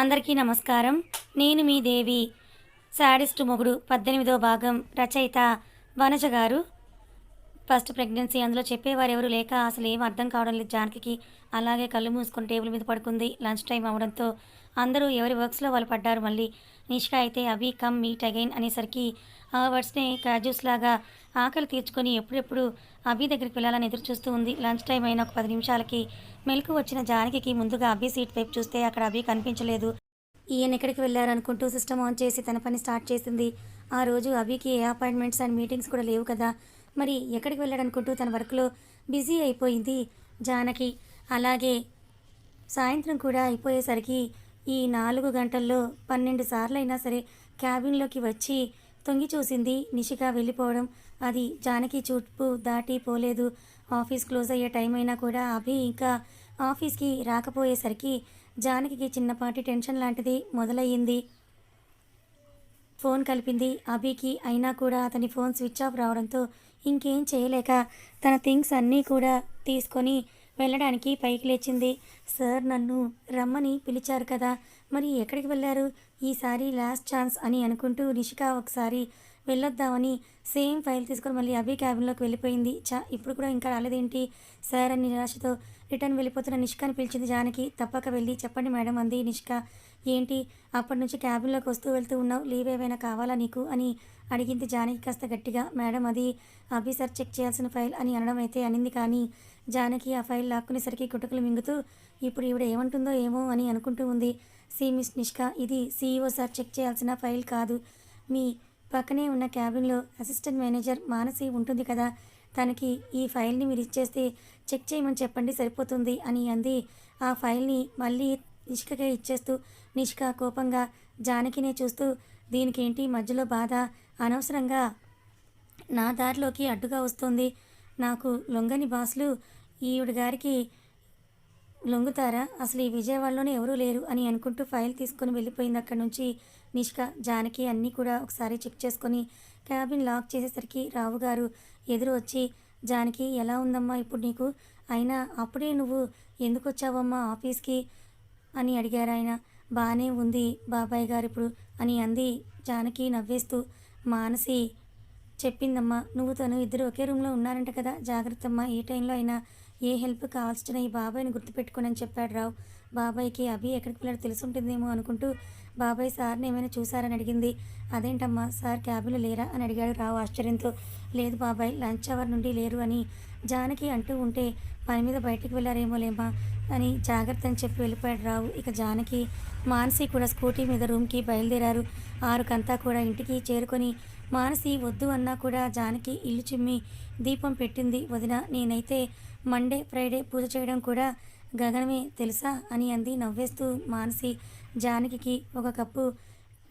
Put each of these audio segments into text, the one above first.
అందరికీ నమస్కారం. నేను మీ దేవి శాడిస్ట్ మొగుడు పద్దెనిమిదో భాగం రచయిత వనజ గారు. ఫస్ట్ ప్రెగ్నెన్సీ అందులో చెప్పేవారు ఎవరు లేక అసలు ఏం అర్థం కావడం లేదు జానకి అలాగే కళ్ళు మూసుకొని టేబుల్ మీద పడుకుంది. లంచ్ టైం అవడంతో అందరూ ఎవరి వర్క్స్లో వాళ్ళు పడ్డారు మళ్ళీ. నిష్క అయితే అవి కమ్ మీట్ అగైన్ అనేసరికి ఆ వర్డ్స్ని క్యాజుస్ లాగా ఆకలి తీర్చుకొని ఎప్పుడెప్పుడు అభి దగ్గరికి వెళ్ళాలని ఎదురు చూస్తూ ఉంది. లంచ్ టైం అయిన ఒక పది నిమిషాలకి మెలకు వచ్చిన జానకి ముందుగా అభి సీట్ వైపు చూస్తే అక్కడ అభి కనిపించలేదు. ఈయన ఎక్కడికి వెళ్ళారనుకుంటూ సిస్టమ్ ఆన్ చేసి తన పని స్టార్ట్ చేసింది. ఆ రోజు అభికి ఏ అపాయింట్మెంట్స్ అండ్ మీటింగ్స్ కూడా లేవు కదా. మరి ఎక్కడికి వెళ్ళాడనుకుంటూ తన వర్క్లో బిజీ అయిపోయింది జానకి. అలాగే సాయంత్రం కూడా అయిపోయేసరికి ఈ నాలుగు గంటల్లో పన్నెండు సార్లు అయినా సరే క్యాబిన్లోకి వచ్చి తొంగి చూసింది నిషిక వెళ్ళిపోవడం. అది జానకి చుట్టు దాటి పోలేదు. ఆఫీస్ క్లోజ్ అయ్యే టైం అయినా కూడా అభి ఇంకా ఆఫీస్కి రాకపోయేసరికి జానకి చిన్నపాటి టెన్షన్ లాంటిది మొదలయ్యింది. ఫోన్ కలిపింది అభికి. అయినా కూడా అతని ఫోన్ స్విచ్ ఆఫ్ రావడంతో ఇంకేం చేయలేక తన థింగ్స్ అన్నీ కూడా తీసుకొని వెళ్ళడానికి పైకి లేచింది. సార్ నన్ను రమ్మని పిలిచారు కదా మరి ఎక్కడికి వెళ్ళారు? ఈసారి లాస్ట్ ఛాన్స్ అని అనుకుంటూ నిషిక ఒకసారి వెళ్ళొద్దామని సేమ్ ఫైల్ తీసుకొని మళ్ళీ అభి క్యాబిన్లోకి వెళ్ళిపోయింది. చా ఇప్పుడు కూడా ఇంకా రాలేదేంటి? సార్ అని నిరాశతో రిటర్న్ వెళ్ళిపోతున్న నిష్కాని పిలిచింది జానకి. తప్పక వెళ్ళి చెప్పండి మేడం అంది నిష్క. ఏంటి అప్పటి నుంచి క్యాబిన్లోకి వస్తూ వెళ్తూ ఉన్నావు లీవ్ ఏమైనా కావాలా నీకు అని అడిగింది జానకి కాస్త గట్టిగా. మేడం అది అభి సార్ చెక్ చేయాల్సిన ఫైల్ అని అనడం అయితే అనింది కానీ జానకి ఆ ఫైల్ లాక్కునేసరికి కుటుకులు మింగుతూ ఇప్పుడు ఈవిడ ఏమంటుందో ఏమో అని అనుకుంటూ ఉంది. సి మిస్ నిష్క ఇది సీఈఓ సార్ చెక్ చేయాల్సిన ఫైల్ కాదు. మీ పక్కనే ఉన్న క్యాబిన్లో అసిస్టెంట్ మేనేజర్ మానసి ఉంటుంది కదా తనకి ఈ ఫైల్ని మీరు ఇచ్చేస్తే చెక్ చేయమని చెప్పండి సరిపోతుంది అని అంది. ఆ ఫైల్ని మళ్ళీ నిష్కకే ఇచ్చేస్తూ నిష్క కోపంగా జానకినే చూస్తూ దీనికేంటి మధ్యలో బాధ? అనవసరంగా నా దారిలోకి అడ్డుగా వస్తుంది. నాకు లొంగని బాసులు ఈవిడ గారికి లొంగుతారా? అసలు ఈ విజయవాడలోనే ఎవరూ లేరు అని అనుకుంటూ ఫైల్ తీసుకొని వెళ్ళిపోయింది అక్కడి నుంచి. నిష్క జానకి అన్నీ కూడా ఒకసారి చెక్ చేసుకొని క్యాబిన్ లాక్ చేసేసరికి రావు గారు ఎదురు వచ్చి జానకి ఎలా ఉందమ్మా ఇప్పుడు నీకు? అయినా అప్పుడే నువ్వు ఎందుకు వచ్చావమ్మా ఆఫీస్కి? అని అడిగారు ఆయన. బాగానే ఉంది బాబాయ్ గారు ఇప్పుడు అని అంది జానకి నవ్వేస్తూ. మానసి చెప్పిందమ్మా నువ్వు తను ఇద్దరు ఒకే రూమ్లో ఉన్నారంట కదా జాగ్రత్తమ్మా ఏ టైంలో అయినా ఏ హెల్ప్ కావాల్సిన ఈ బాబాయ్ని గుర్తుపెట్టుకోనని చెప్పాడు రావు. బాబాయ్కి అభి ఎక్కడికి వెళ్ళాడో తెలుసుంటుందేమో అనుకుంటూ బాబాయ్ సార్ని ఏమైనా చూసారని అడిగింది. అదేంటమ్మా సార్ క్యాబిన్లో లేరా? అని అడిగాడు రావు ఆశ్చర్యంతో. లేదు బాబాయ్ లంచ్ అవర్ నుండి లేరు అని జానకి అంటూ ఉంటే పని మీద బయటికి వెళ్ళారేమో లేమా అని జాగ్రత్త అని చెప్పి వెళ్ళిపోయాడు రావు. ఇక జానకి మానసి కూడా స్కూటీ మీద రూమ్కి బయలుదేరారు. ఆరుకంతా కూడా ఇంటికి చేరుకొని మానసి వద్దు అన్నా కూడా జానకి ఇల్లు చిమ్మి దీపం పెట్టింది వదిన నేనైతే మండే ఫ్రైడే పూజ చేయడం కూడా గగనమే తెలుసా అని అంది. నవ్వేస్తూ మానసి జానకి ఒక కప్పు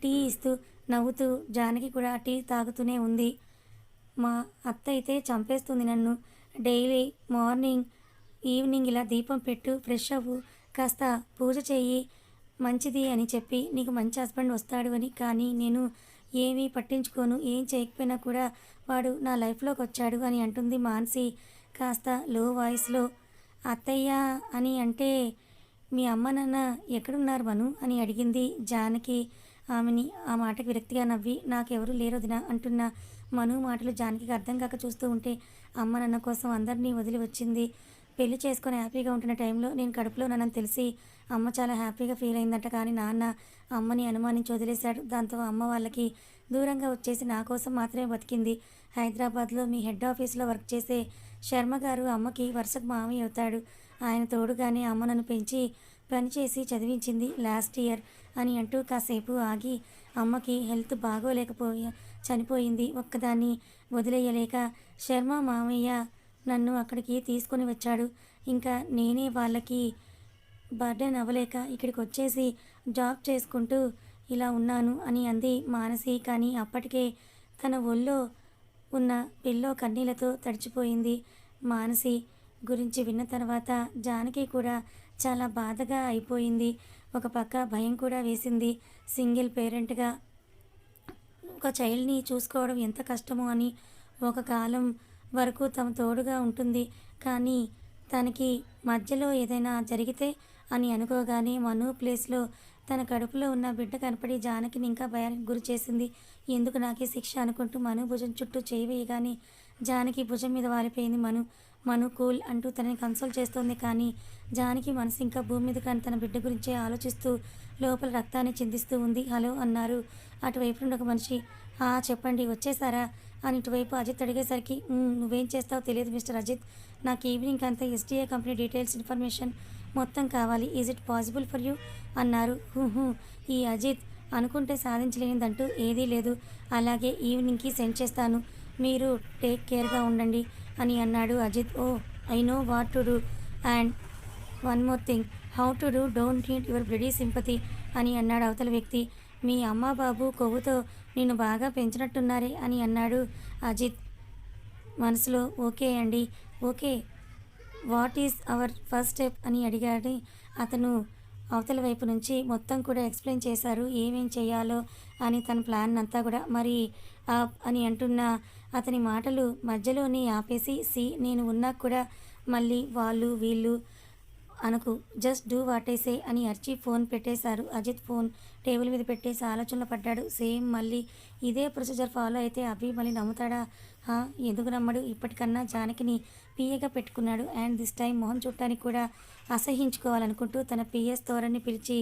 టీ ఇస్తూ నవ్వుతూ జానకి కూడా టీ తాగుతూనే ఉంది. మా అత్త అయితే చంపేస్తుంది నన్ను. డైలీ మార్నింగ్ ఈవినింగ్ ఇలా దీపం పెట్టు ఫ్రెష్ అవ్వు కాస్త పూజ చెయ్యి మంచిది అని చెప్పి నీకు మంచి హస్బెండ్ వస్తాడు అని. కానీ నేను ఏమీ పట్టించుకోను ఏం చేయకపోయినా కూడా వాడు నా లైఫ్లోకి వచ్చాడు అని అంటుంది మానసి. కాస్త లో వాయిస్లో అత్తయ్య అని అంటే మీ అమ్మ నాన్న ఎక్కడున్నారు మను? అని అడిగింది జానకి. ఆమెని ఆ మాటకి విరక్తిగా నవ్వి నాకెవరూ లేరొదిన అంటున్న మను మాటలు జానకి అర్థం కాక చూస్తూ ఉంటే అమ్మ నాన్న కోసం అందరినీ వదిలి వచ్చింది. పెళ్ళి చేసుకొని హ్యాపీగా ఉంటున్న టైంలో నేను కడుపులో నన్ను తెలిసి అమ్మ చాలా హ్యాపీగా ఫీల్ అయిందంట. కానీ నాన్న అమ్మని అనుమానించి వదిలేశాడు. దాంతో అమ్మ వాళ్ళకి దూరంగా వచ్చేసి నా కోసం మాత్రమే బతికింది. హైదరాబాద్లో మీ హెడ్ ఆఫీస్లో వర్క్ చేసే శర్మ గారు అమ్మకి వరుసకు మామయ్య అవుతాడు. ఆయన తోడుగానే అమ్మ నన్ను పెంచి పనిచేసి చదివించింది లాస్ట్ ఇయర్ అని అంటూ కాసేపు ఆగి అమ్మకి హెల్త్ బాగోలేకపోయి చనిపోయింది. ఒక్కదాన్ని వదిలేయలేక శర్మ మామయ్య నన్ను అక్కడికి తీసుకొని వచ్చాడు. ఇంకా నేనే వాళ్ళకి బర్డెన్ అవ్వలేక ఇక్కడికి వచ్చేసి జాబ్ చేసుకుంటూ ఇలా ఉన్నాను అని అంది మానసి. కానీ అప్పటికే తన ఒళ్ళో ఉన్న పిల్లో కన్నీళ్ళతో తడిచిపోయింది మానసి. గురించి విన్న తర్వాత జానకి కూడా చాలా బాధగా అయిపోయింది. ఒక పక్క భయం కూడా వేసింది. సింగిల్ పేరెంట్గా ఒక చైల్డ్ని చూసుకోవడం ఎంత కష్టమో అని ఒక కాలం వరకు తమ తోడుగా ఉంటుంది. కానీ తనకి మధ్యలో ఏదైనా జరిగితే అని అనుకోగానే మను ప్లేస్లో తన కడుపులో ఉన్న బిడ్డ కనపడి జానకిని ఇంకా భయానికి గురి చేసింది. ఎందుకు నాకే శిక్ష అనుకుంటూ మను భుజం చుట్టూ చేయవేయగానే జానకి భుజం మీద వాలిపోయింది మను. మను కూల్ అంటూ తనని కన్సోల్ చేస్తోంది కానీ జానకి మనసు ఇంకా భూమి మీద కానీ తన బిడ్డ గురించే ఆలోచిస్తూ లోపల రక్తాన్ని చిందిస్తూ ఉంది. హలో అన్నారు. అటువైపు నుండి ఒక మనిషి "ఆ, చెప్పండి వచ్చేసారా? అని ఇటువైపు అజిత్ అడిగేసరికి నువ్వేం చేస్తావో తెలియదు మిస్టర్ అజిత్. నాకు ఈవినింగ్ అంతా ఎస్డిఏ కంపెనీ డీటెయిల్స్ ఇన్ఫర్మేషన్ మొత్తం కావాలి. Is it possible for you అన్నారు. "హూ, ఈ అజిత్ అనుకుంటే సాధించలేనిదంటూ ఏదీ లేదు. అలాగే ఈవినింగ్కి సెండ్ చేస్తాను. మీరు టేక్ కేర్గా ఉండండి అని అన్నాడు Ajith. Oh I know what to do. And one more thing how to do don't need your bloody sympathy అని అన్నాడు అవతల వ్యక్తి. మీ అమ్మ బాబు కొవ్వుతో నిన్ను బాగా పెంచినట్టున్నారే అని అన్నాడు అజిత్. మనసులో ఓకే అండి okay what is our first step అని అడిగాడు. అతను అవతల వైపు నుంచి మొత్తం కూడా ఎక్స్ప్లెయిన్ చేశారు ఏమేం చేయాలో అని తన ప్లాన్ అంతా కూడా. మరి ఆప్ అని అంటున్న అతని మాటలు మధ్యలోనే ఆపేసి సి నేను ఉన్నా కూడా మళ్ళీ వాళ్ళు వీళ్ళు అనకు జస్ట్ డూ వాటేసే అని అర్చి ఫోన్ పెట్టేశారు. అజిత్ ఫోన్ టేబుల్ మీద పెట్టేసి ఆలోచనలో పడ్డాడు. సేమ్ మళ్ళీ ఇదే ప్రొసీజర్ ఫాలో అయితే అభి మళ్ళీ నమ్ముతాడా? హా, ఎందుకు నమ్మడు? ఇప్పటికన్నా జానకిని పిఏగా పెట్టుకున్నాడు. అండ్ దిస్ టైం మొహం చుట్టానికి కూడా అసహించుకోవాలనుకుంటూ తన పిఎస్ తోరణ్ని పిలిచి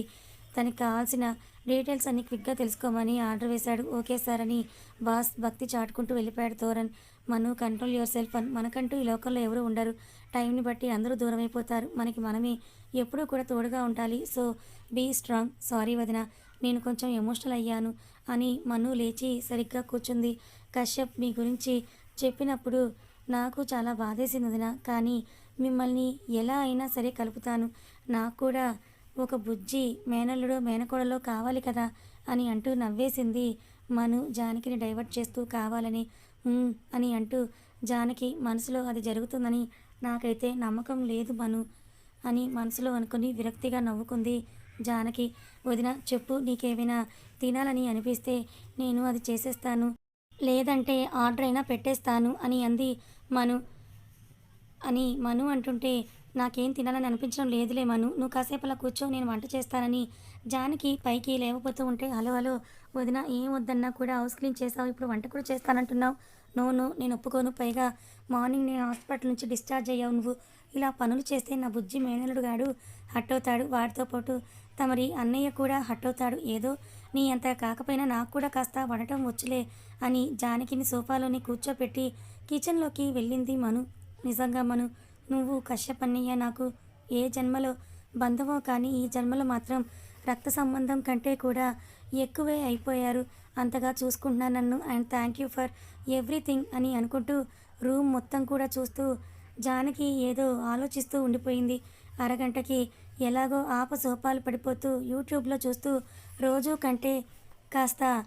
తనకి కావాల్సిన డీటెయిల్స్ అన్ని క్విక్గా తెలుసుకోమని ఆర్డర్ వేశాడు. ఓకే సార్ అని బాస్ భక్తి చాటుకుంటూ వెళ్ళిపోయాడు Toran. Manu control your self అని. మనకంటూ ఈ లోకంలో ఎవరు ఉండరు. టైంని బట్టి అందరూ దూరం అయిపోతారు మనకి మనమే ఎప్పుడూ కూడా తోడుగా ఉండాలి. So be strong. సారీ వదిన నేను కొంచెం ఎమోషనల్ అయ్యాను అని మను లేచి సరిగ్గా కూర్చుంది. కశ్యప్ మీ గురించి చెప్పినప్పుడు నాకు చాలా బాధేసింది వదిన. కానీ మిమ్మల్ని ఎలా అయినా సరే కలుపుతాను. నాకు కూడా ఒక బుజ్జి మేనల్లుడో మేనకోడలో కావాలి కదా అని అంటూ నవ్వేసింది మను జానకిని డైవర్ట్ చేస్తూ కావాలని. అని అంటూ జానకి మనసులో అది జరుగుతుందని నాకైతే నమ్మకం లేదు మను అని మనసులో అనుకుని విరక్తిగా నవ్వుకుంది జానకి. వదిన చెప్పు నీకేమైనా తినాలని అనిపిస్తే నేను అది చేసేస్తాను. లేదంటే ఆర్డర్ అయినా పెట్టేస్తాను అని అంది మను. అని మను అంటుంటే నాకేం తినాలని అనిపించడం లేదులే మను. నువ్వు కాసేపు అలా కూర్చో నేను వంట చేస్తానని జానకి పైకి లేవపోతూ ఉంటే హలో హలో వదిన ఏం వద్దన్నా కూడా హౌస్ క్లీన్ చేసావు ఇప్పుడు వంట కూడా చేస్తానంటున్నావు. నో నో నేను ఒప్పుకోను. పైగా మార్నింగ్ నేను హాస్పిటల్ నుంచి డిశ్చార్జ్ అయ్యావు నువ్వు. ఇలా పనులు చేస్తే నా బుజ్జి మేనలుడు గాడు హట్ అవుతాడు వాడితో పాటు తమరి అన్నయ్య కూడా హట్ అవుతాడు ఏదో నీ అంత కాకపోయినా నాకు కూడా కాస్త వండటం వచ్చులే అని జానకిని సోఫాలోని కూర్చోపెట్టి కిచెన్లోకి వెళ్ళింది మను. నిజంగా మను నువ్వు కశ్యప్ అన్నయ్య నాకు ఏ జన్మలో బంధమో కానీ ఈ జన్మలో మాత్రం రక్త సంబంధం కంటే కూడా ఎక్కువే అయిపోయారు. అంతగా చూసుకుంటున్నా నన్ను. And thank you for everything అని అనుకుంటూ రూమ్ మొత్తం కూడా చూస్తూ జానకి ఏదో ఆలోచిస్తూ ఉండిపోయింది. అరగంటకి ఎలాగో ఆప సోపాలు పడిపోతూ యూట్యూబ్లో చూస్తూ రోజు కంటే కాస్త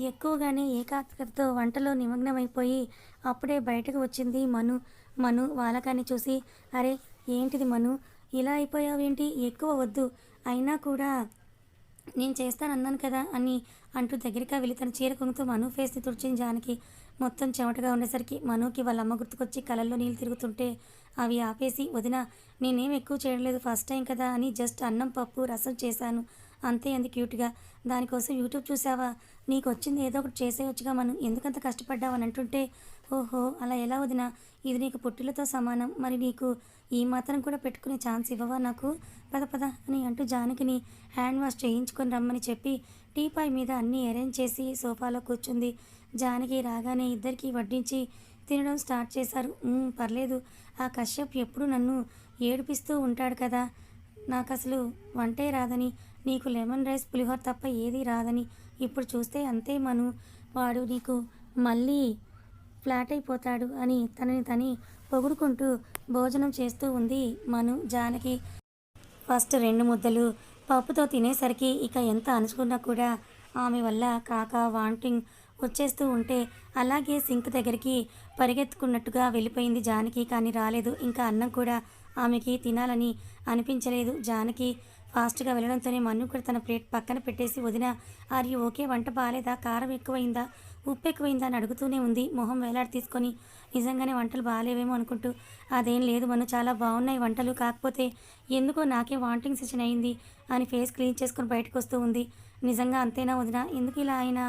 ఎక్కువగానే ఏకాగ్రతతో వంటలో నిమగ్నమైపోయి అప్పుడే బయటకు వచ్చింది మను. మను వాలకాన్ని చూసి అరే ఏంటిది మను? ఇలా అయిపోయావేంటి? ఎక్కువ వద్దు. అయినా కూడా నేను చేస్తానన్నాను కదా అని అంటూ దగ్గరగా వెళ్ళి తన చీర కొంగుతూ మను ఫేస్ని తుడిచింది జానకి. మొత్తం చెమటగా ఉండేసరికి మనుకి వాళ్ళ అమ్మ గుర్తుకొచ్చి కళ్ళల్లో నీళ్ళు తిరుగుతుంటే అవి ఆపేసి వదిన నేనేం ఎక్కువ చేయలేదు ఫస్ట్ టైం కదా అని జస్ట్ అన్నం పప్పు రసం చేశాను. అంతే అంది క్యూట్గా. దానికోసం యూట్యూబ్ చూసావా నీకు వచ్చింది ఏదో ఒకటి చేసేయొచ్చుగా మనం. ఎందుకంత కష్టపడ్డావు అని అంటుంటే ఓహో అలా ఎలా వదిన? ఇది నీకు పుట్టిలతో సమానం. మరి నీకు ఈ మాత్రం కూడా పెట్టుకునే ఛాన్స్ ఇవ్వవా నాకు? పద పద అని అంటూ జానకిని హ్యాండ్ వాష్ చేయించుకొని రమ్మని చెప్పి టీపాయ్ మీద అన్నీ అరేంజ్ చేసి సోఫాలో కూర్చుంది. జానకి రాగానే ఇద్దరికి వడ్డించి తినడం స్టార్ట్ చేశారు. పర్లేదు. ఆ కశ్యప్ ఎప్పుడు నన్ను ఏడిపిస్తూ ఉంటాడు కదా. నాకు అసలు వంటే రాదని. నీకు లెమన్ రైస్ పులిహోర తప్ప ఏది రాదని. ఇప్పుడు చూస్తే అంతే మను. వాడు నీకు మళ్ళీ ఫ్లాట్ అయిపోతాడు అని తనని తని పొగుడుకుంటూ భోజనం చేస్తూ ఉంది మను జానకి. ఫస్ట్ రెండు ముద్దలు పప్పుతో తినేసరికి ఇక ఎంత అనుకున్నా కూడా ఆమె వల్ల కాక వాంటింగ్ వచ్చేస్తూ ఉంటే అలాగే సింక్ దగ్గరికి పరిగెత్తుకున్నట్టుగా వెళ్ళిపోయింది జానకి కానీ రాలేదు. ఇంకా అన్నం కూడా ఆమెకి తినాలని అనిపించలేదు. జానకి ఫాస్ట్గా వెళ్ళడంతోనే మన్ను కూడా తన ప్లేట్ పక్కన పెట్టేసి వదిన ఆర్ యూ ఓకే? వంట బాగాలేదా కారం ఎక్కువైందా? ఉప్పు ఎక్కువైందా? అని అడుగుతూనే ఉంది. మొహం వేలాడి తీసుకొని నిజంగానే వంటలు బాగాలేవేమో అనుకుంటూ అదేం లేదు మనం చాలా బాగున్నాయి వంటలు. కాకపోతే ఎందుకో నాకే వాంటింగ్ సెషన్ అయింది అని ఫేస్ క్లీన్ చేసుకొని బయటకు వస్తూ ఉంది. నిజంగా అంతేనా వదిన? ఎందుకు ఇలా అయినా?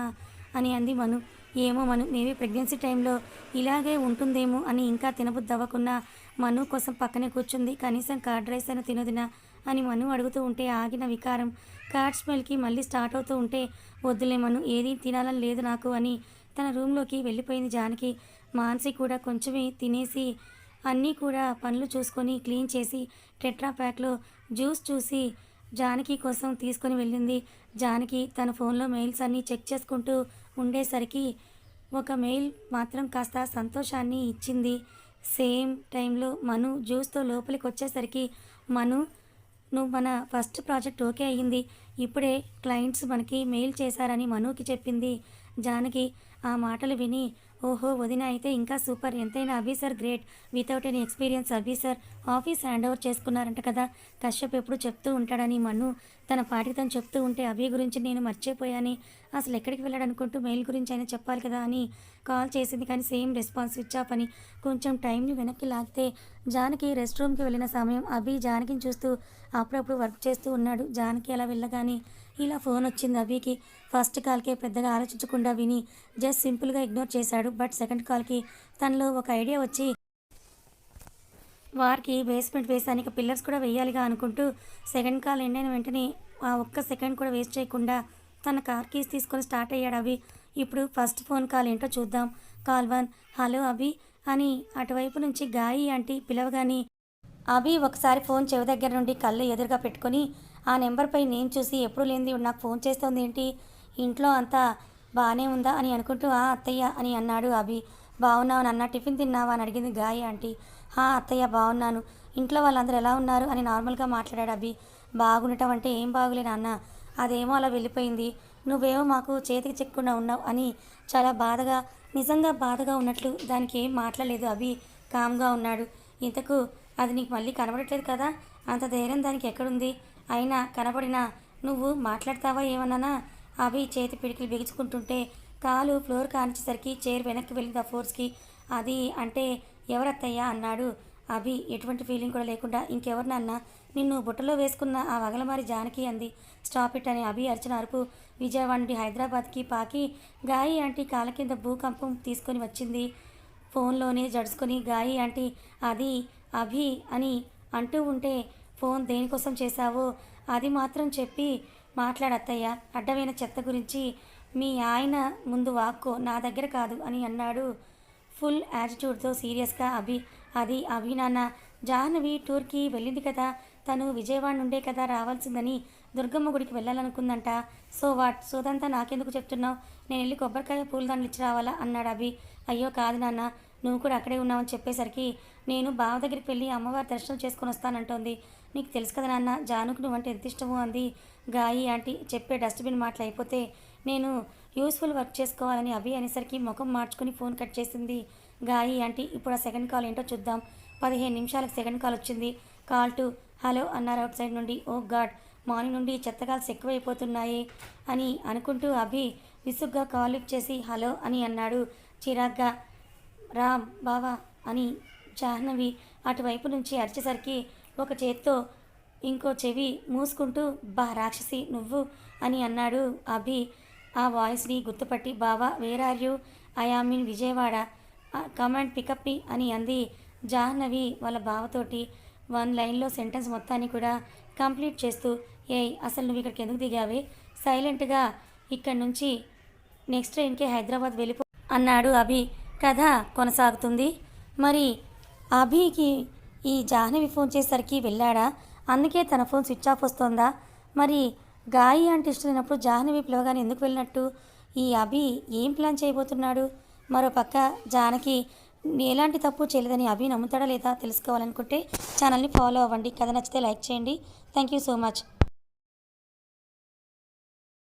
అని అంది మను. ఏమో మను మేబీ ప్రెగ్నెన్సీ టైంలో ఇలాగే ఉంటుందేమో అని ఇంకా తినబుద్దవ్వకున్న మను కోసం పక్కనే కూర్చుంది. కనీసం కార్డ్ రైస్ అయినా తినదినా అని మను అడుగుతూ ఉంటే ఆగిన వికారం. కార్డ్ స్మెల్కి మళ్ళీ స్టార్ట్ అవుతూ ఉంటే వద్దులే మను ఏది తినాలని లేదు నాకు అని తన రూమ్లోకి వెళ్ళిపోయింది జానకి. మాన్సి కూడా కొంచెమే తినేసి అన్నీ కూడా పనులు చూసుకొని క్లీన్ చేసి టెట్రా ప్యాక్లో జ్యూస్ చూసి జానకి కోసం తీసుకొని వెళ్ళింది. జానకి తన ఫోన్లో మెయిల్స్ అన్నీ చెక్ చేసుకుంటూ ఉండేసరికి ఒక మెయిల్ మాత్రం కాస్త సంతోషాన్ని ఇచ్చింది. సేమ్ టైంలో మను జ్యూస్తో లోపలికి వచ్చేసరికి మను నువ్వు మన ఫస్ట్ ప్రాజెక్ట్ ఓకే అయ్యింది. ఇప్పుడే క్లయింట్స్ మనకి మెయిల్ చేశారని మనుకి చెప్పింది. జానకి ఆ మాటలు విని ఓహో వదిన అయితే ఇంకా సూపర్. ఎంతైనా Abhi sir great. Without any experience అబీసర్ office hand over చేసుకున్నారంట కదా. కశ్యప్ ఎప్పుడు చెప్తూ ఉంటాడని మను తన పాటికి తను చెప్తూ ఉంటే అభి గురించి నేను మర్చిపోయాని. అసలు ఎక్కడికి వెళ్ళాడనుకుంటూ మెయిల్ గురించి అయినా చెప్పాలి కదా అని కాల్ చేసింది కానీ సేమ్ రెస్పాన్స్ స్విచ్ ఆఫ్ అని. కొంచెం టైంని వెనక్కి లాగితే జానకి రెస్ట్ రూమ్కి వెళ్ళిన సమయం అభి జానకిని చూస్తూ అప్పుడప్పుడు వర్క్ చేస్తూ ఉన్నాడు. జానకి అలా వెళ్ళగానే ఇలా ఫోన్ వచ్చింది అభికి. ఫస్ట్ కాల్కే పెద్దగా ఆలోచించకుండా విని జస్ట్ సింపుల్గా ఇగ్నోర్ చేశాడు. బట్ సెకండ్ కాల్కి తనలో ఒక ఐడియా వచ్చి వారికి బేస్మెంట్ వేసానికి పిల్లర్స్ కూడా వేయాలిగా అనుకుంటూ సెకండ్ కాల్ ఎండ్ అయిన వెంటనే ఆ ఒక్క సెకండ్ కూడా వేస్ట్ చేయకుండా తన కార్ కీస్ తీసుకొని స్టార్ట్ అయ్యాడు అభి. ఇప్పుడు ఫస్ట్ ఫోన్ కాల్ ఏంటో చూద్దాం. కాల్ వన్ హలో అభి అని అటువైపు నుంచి గాయి ఆంటీ పిలవగాని అభి ఒకసారి ఫోన్ చెవి దగ్గర నుండి కళ్ళు ఎదురుగా పెట్టుకొని ఆ నెంబర్పై నేను చూసి ఎప్పుడు లేనిది నాకు ఫోన్ చేస్తోంది ఏంటి? ఇంట్లో అంతా బాగానే ఉందా అని అనుకుంటూ ఆ అత్తయ్య అని అన్నాడు అభి. బాగున్నావు అన్న టిఫిన్ తిన్నావా? అని అడిగింది గాయ ఆంటీ. హా అత్తయ్య బాగున్నాను ఇంట్లో వాళ్ళందరూ ఎలా ఉన్నారు? అని నార్మల్గా మాట్లాడాడు అభి. బాగుండటం అంటే ఏం బాగులే నాన్న. అదేమో అలా వెళ్ళిపోయింది. నువ్వేమో మాకు చేతికి చిక్కకుండా ఉన్నావు అని చాలా బాధగా నిజంగా బాధగా ఉన్నట్లు దానికి ఏం మాట్లాడలేదు అభి. కామ్గా ఉన్నాడు. ఇంతకు అది నీకు మళ్ళీ కనబడట్లేదు కదా? అంత ధైర్యం దానికి ఎక్కడుంది? అయినా కనబడినా నువ్వు మాట్లాడతావా ఏమన్నానా? అభి చేతి పిడికిలు బిగుచుకుంటుంటే కాలు ఫ్లోర్ కానిచేసరికి చైర్ వెనక్కి వెళ్ళింది ఆ ఫోర్స్కి. అది అంటే ఎవరత్తయ్యా? అన్నాడు. అభి ఎటువంటి ఫీలింగ్ కూడా లేకుండా ఇంకెవరినన్నా నిన్ను? బుట్టలో వేసుకున్న ఆ వగలమారి జానకి అంది. స్టాప్ ఇట్ అని అభి అర్చన అరుపు విజయవాడ నుండి హైదరాబాద్కి పాకి గాయి ఆంటీ కాళ్ళ కింద భూకంపం తీసుకొని వచ్చింది. ఫోన్లోనే జడుచుకొని గాయి ఆంటీ అది అభి అని అంటూ ఉంటే ఫోన్ దేనికోసం చేశావో? అది మాత్రం చెప్పి మాట్లాడత్తయ్య అడ్డమైన చెత్త గురించి మీ ఆయన ముందు వాక్కో నా దగ్గర కాదు అని అన్నాడు. ఫుల్ యాటిట్యూడ్తో సీరియస్గా అభి అది అభి నాన్న జాహ్నవి టూర్కి వెళ్ళింది కదా తను విజయవాడ నుండే కదా రావాల్సిందని దుర్గమ్మ గుడికి వెళ్ళాలనుకుందంట. So what? సోదంతా నాకెందుకు చెప్తున్నావు? నేను వెళ్ళి కొబ్బరికాయ పూలదండలు ఇచ్చి రావాలా? అన్నాడు అభి. అయ్యో కాదు నాన్న నువ్వు కూడా అక్కడే ఉన్నావని చెప్పేసరికి నేను బావ దగ్గరికి వెళ్ళి అమ్మవారి దర్శనం చేసుకొని వస్తానంటోంది. నీకు తెలుసు కదా నాన్న జానుకు నువ్వంటే ఎంత ఇష్టమో అంది. గాయి ఆంటీ చెప్పే డస్ట్బిన్ మాటలు అయిపోతే నేను యూస్ఫుల్ వర్క్ చేసుకోవాలని అభి అనేసరికి ముఖం మార్చుకుని ఫోన్ కట్ చేసింది. గాయి ఆంటీ ఇప్పుడు ఆ సెకండ్ కాల్ ఏంటో చూద్దాం. పదిహేను నిమిషాలకు సెకండ్ కాల్ వచ్చింది. కాల్ టు హలో అన్నారు అవుట్ సైడ్ నుండి. ఓ గాడ్ మార్నింగ్ నుండి చెత్త కాల్స్ ఎక్కువైపోతున్నాయి అని అనుకుంటూ అభి విసుగ్గా కాల్ లిఫ్ట్ చేసి హలో అని అన్నాడు. చిరాగ్గా రామ్ బావా అని జాహ్నవి అటువైపు నుంచి అరిచేసరికి ఒక చేత్తో ఇంకో చెవి మూసుకుంటూ బా రాక్షసి నువ్వు అని అన్నాడు అభి. ఆ వాయిస్ని గుర్తుపట్టి బావా where are you I am in Vijayawada. Come and pick up me అని అంది జాహ్నవి వాళ్ళ బావతోటి. వన్ లైన్లో సెంటెన్స్ మొత్తాన్ని కూడా కంప్లీట్ చేస్తూ ఏయ్ అసలు నువ్వు ఇక్కడికి ఎందుకు దిగావే? సైలెంట్గా ఇక్కడి నుంచి నెక్స్ట్ ట్రైన్కి హైదరాబాద్ వెళ్ళిపో అన్నాడు అభి. కథ కొనసాగుతుంది. మరి అభికి ఈ జాహ్నవి ఫోన్ చేసేసరికి వెళ్ళాడా? అందుకే తన ఫోన్ స్విచ్ ఆఫ్ వస్తుందా? మరి గాయి అంటే ఇష్టమైనప్పుడు జాహ్నవి పిలవగానే ఎందుకు వెళ్ళినట్టు? ఈ అభి ఏం ప్లాన్ చేయబోతున్నాడు? మరో పక్క జానకి ఎలాంటి తప్పు చేయలేదని అభి నమ్ముతాడా లేదా తెలుసుకోవాలనుకుంటే ఛానల్ని ఫాలో అవ్వండి. కథ నచ్చితే లైక్ చేయండి. Thank you so much.